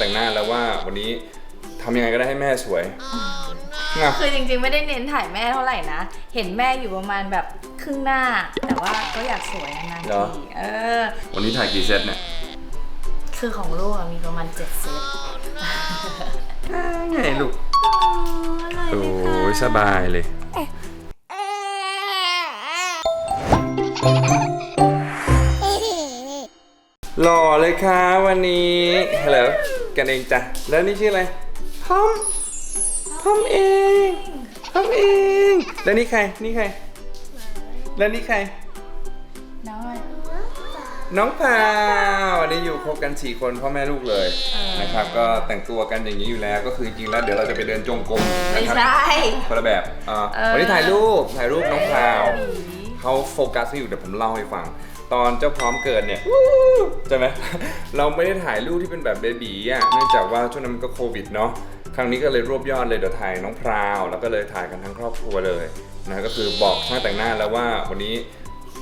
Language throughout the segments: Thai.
แต่งหน้าแล้วว่าวันนี้ทำยังไงก็ได้ให้แม่สวยนะคือจริงๆไม่ได้เน้นถ่ายแม่เท่าไหร่นะ เห็นแม่อยู่ประมาณแบบครึ่งหน้า แต่ว่าก็อยากสวยนานๆทีเออ วันนี้ถ่ายกี่เซตเนี่ย คือของลูกอะมีประมาณเจ็ดเซตไงลูกอะไรโอ้ไหมคะยสบายเลยหล่อเลยค่ะวันนี้ฮัลโหล กันเองจ้ะ แล้วนี่ชื่ออะไรพอมพอมเองพอมเอง แล้วนี่ใคร นี่ใคร แล้วนี่ใคร น้อย น้องพาววันนี้อยู่ครบกัน4คนพ่อแม่ลูกเลยเออนะครับ ก็แต่งตัวกันอย่างนี้อยู่แล้ว ก็คือจริงๆแล้วเดี๋ยวเราจะไปเดินจงกรมไม่นะครับใช่ คนละแบบอ่าเออวันนี้ถ่ายรูป ถ่ายรูปน้องพาวหมีเขาโฟกัสไม่อยู่เดี๋ยวผมเล่าให้ฟัง ตอนเจ้าพร้อมเกิดเนี่ยใช่ไหมเราไม่ได้ถ่ายรูปที่เป็นแบบเบบีอะเนื่องจากว่าช่วงนั้นมันก็โควิดเนาะครั้งนี้ก็เลยรวบยอดเลยเดี๋ยวถ่ายน้องพราว แล้วก็เลยถ่ายกันทั้งครอบครัวเลยนะก็คือบอกช่างแต่งหน้าแล้วว่าวันนี้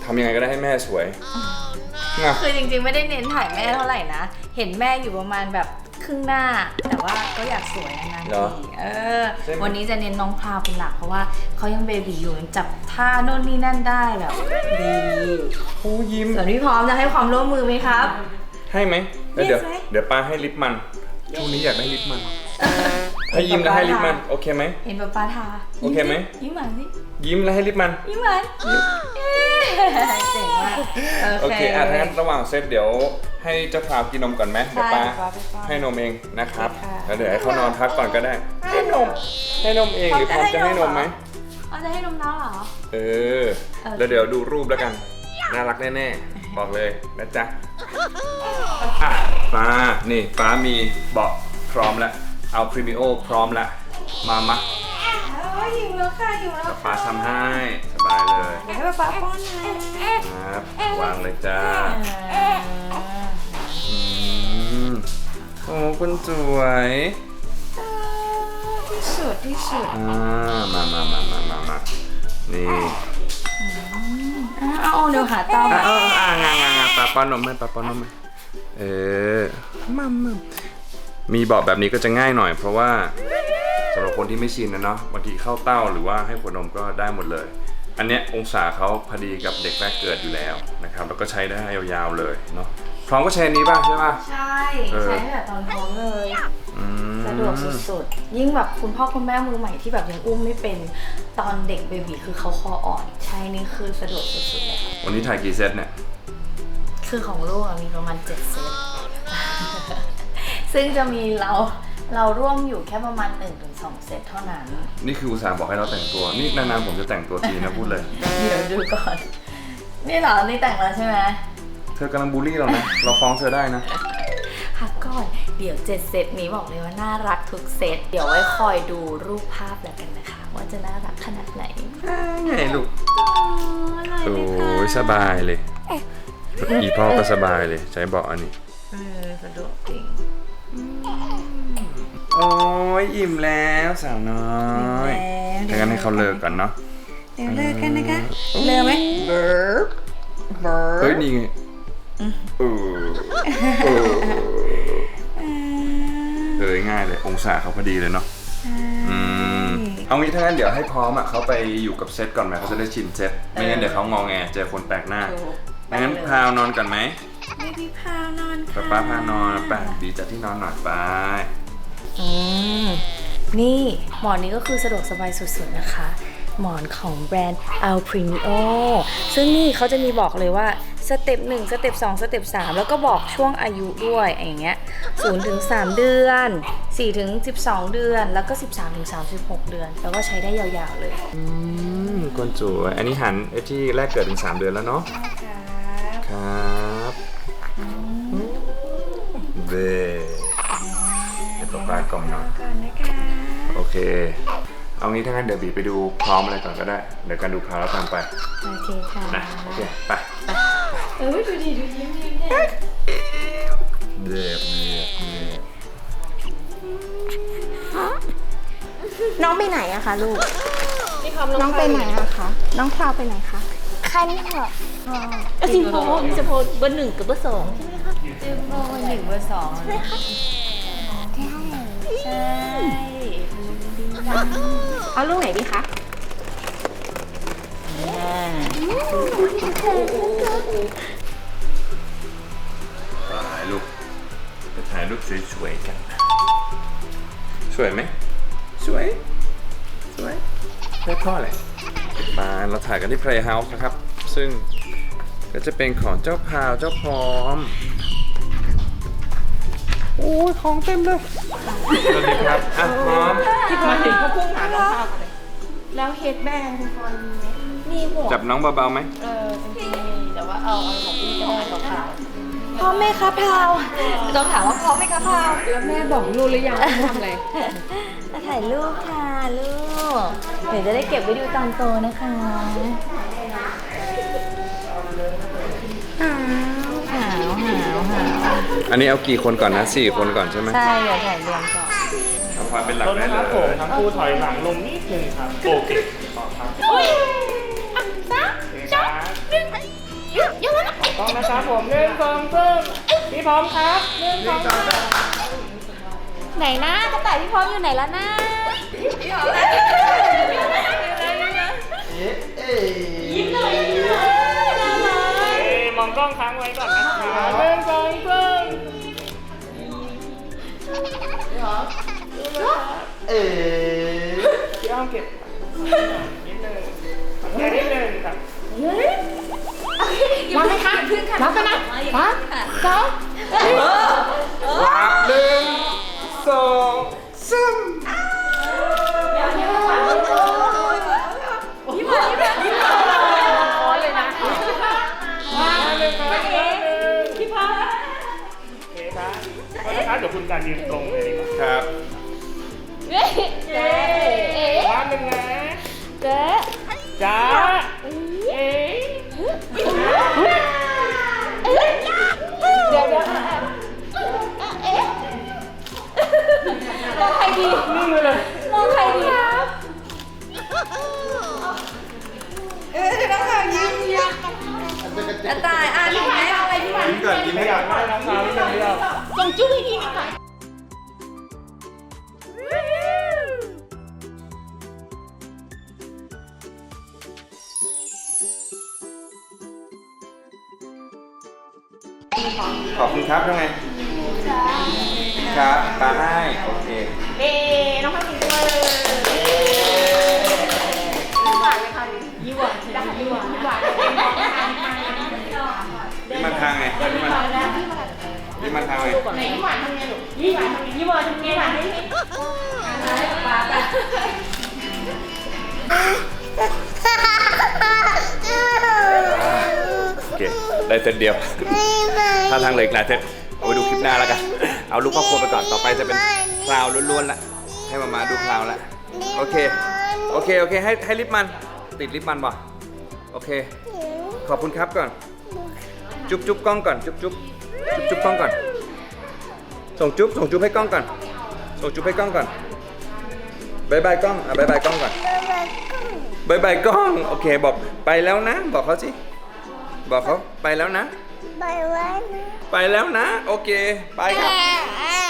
ทำยังไงก็ได้ให้แม่สวยนะ คือจริงๆไม่ได้เน้นถ่ายแม่เท่าไหร่นะ เห็นแม่อยู่ประมาณแบบ ครึ่งหน้า แต่ว่าก็อยากสวยนานเหรอๆทีเออ ใช่ไหม วันนี้จะเน้นน้องพราวเป็นหลักเพราะว่าเขายังเบบีอยู่ยังจับท่าโน่นนี่นั่นได้แบบดีโอ้ยิ้ม ส่วนพี่พร้อมจะให้ความร่วมมือไหมครับ ให้ไหมแล้วเดี๋ยว Yes ไหม เดี๋ยวป้าให้ลิปมัน ช่วงนี้อยากได้ลิปมัน ให้ยิ้มแล้วให้ลิปมันโอเคไหมเห็นป๊าป๊าทาโอเคไหมยิ้มหวานสิยิ้มแล้วให้ลิปมันยิ้มหวานเย้เจ๋งมากโอเคอะถ้างั้นระหว่างเซตเดี๋ยวให้เจ้าพราวกินนมก่อนไหมเดี๋ยวป้าใช่ป้าไปป้อนให้นมเองนะครับค่ะแล้วเดี๋ยวให้เขานอนพักก่อนก็ได้ ให้นมให้นมเองหรือพร้อมจะให้นมไหมเอาจะให้นมน้องเหรอ เออโอเคแล้วเดี๋ยวดูรูปแล้วกัน น่ารักแน่ๆ บอกเลยนะจ๊ะ อะป้า นี่ป้ามีเบาะพร้อมแล้ว เอาพรีมิโอพร้อมแล้วมามาอ๋อหิวแล้วค่ะหิวแล้วเดี๋ยวป้าทำให้สบายเลยเดี๋ยวให้ป๊าป๊าป้อนนะครับวางเลยจ้าอ่าอืมโอ้คุณสวยที่สุดที่สุดอ่ามามามามามามานี่เอาเดี๋ยวหาเตาอะเอออ่างางางาปลาป้อนนมให้ปลาป้อนนมให้เออมัมมัม มีเบาะแบบนี้ก็จะง่ายหน่อย เพราะว่าสำหรับคนที่ไม่ชินนะเนาะบางทีเข้าเต้าหรือว่าให้ขวดนมก็ได้หมดเลย อันเนี้ยองศาเขาพอดีกับเด็กแรกเกิดอยู่แล้วนะครับแล้วก็ใช้ได้ยาวๆเลยเนาะพร้อมก็ใช้อันนี้ป่ะใช่ป่ะใช่ เออ ใช้ตั้งแต่ตอนท้องเลย อืม สะดวกสุดๆ ยิ่งแบบคุณพ่อคุณแม่มือใหม่ที่แบบยังอุ้มไม่เป็นตอนเด็กเบบีคือเขาคออ่อน ใช้นี่คือสะดวกสุดๆเลยค่ะวันนี้ถ่ายกี่เซตเนี่ย คือของลูกอะมีประมาณเจ็ดเซต ซึ่งจะมีเราเราร่วมอยู่แค่ประมาณ 1-2 เซตเท่านั้น นี่คืออุตส่าห์บอกให้เราแต่งตัว นี่นานๆผมจะแต่งตัวทีนะพูดเลย เดี๋ยวดูก่อน นี่เหรอ นี่แต่งแล้วใช่ไหม เธอกำลังบูลลี่เรานะ เราฟ้องเธอได้นะพักก่อน เดี๋ยวเจ็ดเซตนี้บอกเลยว่าน่ารักทุกเซต เดี๋ยวไว้คอยดูรูปภาพแล้วกันนะคะ ว่าจะน่ารักขนาดไหนไงลูกอะไรโอ้ไหมคะยสบายเลย อีพ่อก็สบายเลยใช้เบาะอันนี้ เออสะดวกจริง โอ้ยอิ่มแล้วสาวน้อยถ้างั้นให้เขาเลิกก่อนเนาะเดี๋ยวเลิกกันนะคะเลิกไหมเบิร์บเบิร์บเฮ้ยนี่ไงเออเออเออง่ายเลยองศาเขาพอดีเลยเนาะอืมเอางี้ถ้างั้นเดี๋ยวให้พร้อมอะเขาไปอยู่กับเซตก่อนไหมเขาจะได้ชินเซตไม่งั้นเดี๋ยวเขางองแงเจอคนแปลกหน้างั้นพาวนอนก่อนไหมเบบี้พาวนอนป้าค่ะป้าพานอนแปลกดีจัดที่นอนหน่อยไป อืมนี่หมอนนี้ก็คือสะดวกสบายสุดๆนะคะ หมอนของแบรนด์ Alprinio ซึ่งนี่เขาจะมีบอกเลยว่าสเต็ป1สเต็ป2สเต็ป3แล้วก็บอกช่วงอายุด้วยอย่างเงี้ย0ถึง3เดือน4ถึง12 เดือน แล้วก็ 13ถึง36 เดือน แล้วก็ใช้ได้ยาวๆเลย อืมคนสวยอันนี้หันไอ้ที่แรกเกิดถึง3เดือนแล้วเนาะครับเบ กล่อมหน่อยก่อนนะคะโอเค เอางี้ถ้างั้นเดี๋ยวบีไปดูพร้อมอะไรก่อนก็ได้ เดี๋ยวกันดูพร้อมแล้วตามไปโอเคค่ะนะโอเคไปเออดูดีดูยิ้มยิ้มเนี่ยเด็บเด็บเด็บน้องไปไหนอะคะลูก น้องไปไหนอะคะ น้องพราวไปไหนคะคันเหรอสิงโตสิงโตเบอร์หนึ่งกับเบอร์สองใช่ไหมคะเจมโบหนึ่งเบอร์สองเลย เอาลูกไหนดีคะอ่าถ่ายรูปจะถ่ายรูปสวยๆกัน สวยไหม สวย สวยได้พ่อเลยมาเราถ่ายกันที่ Playhouse นะครับ ซึ่งก็จะเป็นของเจ้าพาวเจ้าพร้อม โอ้ยของเต็มเลยสวัสดีครับอะพร้อมมาถึงเขาพุ่งหารองเท้ากันเลยแล้วเฮดแบนคุณพรมีไหมมีหมวกจับน้องเบาๆไหมเออจริงๆมีแต่ว่าเอาเอาของพี่ก็ได้ของเขาพร้อมไหมคะพาวต้องถามว่าพร้อมไหมคะพาวแล้วแม่บอกลูกหรือยังว่าทำอะไรมาถ่ายรูปค่ะลูกเดี๋ยวจะได้เก็บไว้ดูตอนโตนะคะ อันนี้เอากี่คนก่อนนะสี่คนก่อนใช่ไหมใช่เดี๋ยวถ่ายรวมก่อนเอาความเป็นหลักต้นได้คเลรับผมยทั้งคู่ถอยหลังลงนิดนึงครับโอเคต่อครับโอเคครับพร้อมนะครับผมหนึ่งสองสามพี่พร้อมครับหนึ่งสองสามไหนนะกระต่ายพี่พร้อมอยู่ไหนแล้วนะเอ้ยมองกล้องค้างไว้ก่อนนะครับหนึ่งสองสาม พี่อ้อมเก็บนิดนึงแค่นิดนึงครับรับไหมคะรับไปนะรับสองครับหนึ่งสองสาม จ้าเอ๊ะเดี๋ยวเดี๋ยวมองใครดีนิ่เลยมองใครดีกระต่ายอะถูกไหมเอาอะไรพี่วันยิ้มก่อนยิ้มไม่ให้อยากได้น้ำตาไม่ไม่เอาส่งจุ๊บให้พี่นะค ขอบคุณครับยังไงครับตาให้โอเคเอ๊น้องพักกินด้วยยิ้มหวานเลยค่ะยิ้มหวานได้ยิ้มหวานยิ้มหวานนี่มันทางไงนี่มันนี่มันทางไงยิ้มหวานทำไงลูกยิ้มหวานทำไงยิ้มหวานทำไงหวานให้พี่โอเค ได้เซตเดียว ถ้าทางเหลยอีกหลายเซตเอาไปดูคลิปหน้าแล้วกัน เอาลูกครอบครัวไปก่อน ต่อไปจะเป็นคลาวล้วนๆละให้มามาดูคลาวละ โอเค โอเค โอเค ให้ให้ลิปมัน ติดลิปมันป่ะโอเค ขอบคุณครับก่อน จุ๊บจุ๊บกล้องก่อน จุ๊บจุ๊บจุ๊บจุ๊บกล้องก่อน ส่งจุ๊บ ส่งจุ๊บให้กล้องก่อน ส่งจุ๊บให้กล้องก่อนบายบายกล้อง อะบายบายกล้องก่อนบายบายกล้อง โอเค บอกไปแล้วนะ บอกเขาสิ บอกเขาไปแล้วนะ ไปไว้นะ ไปแล้วนะ โอเค ไปครับอ่า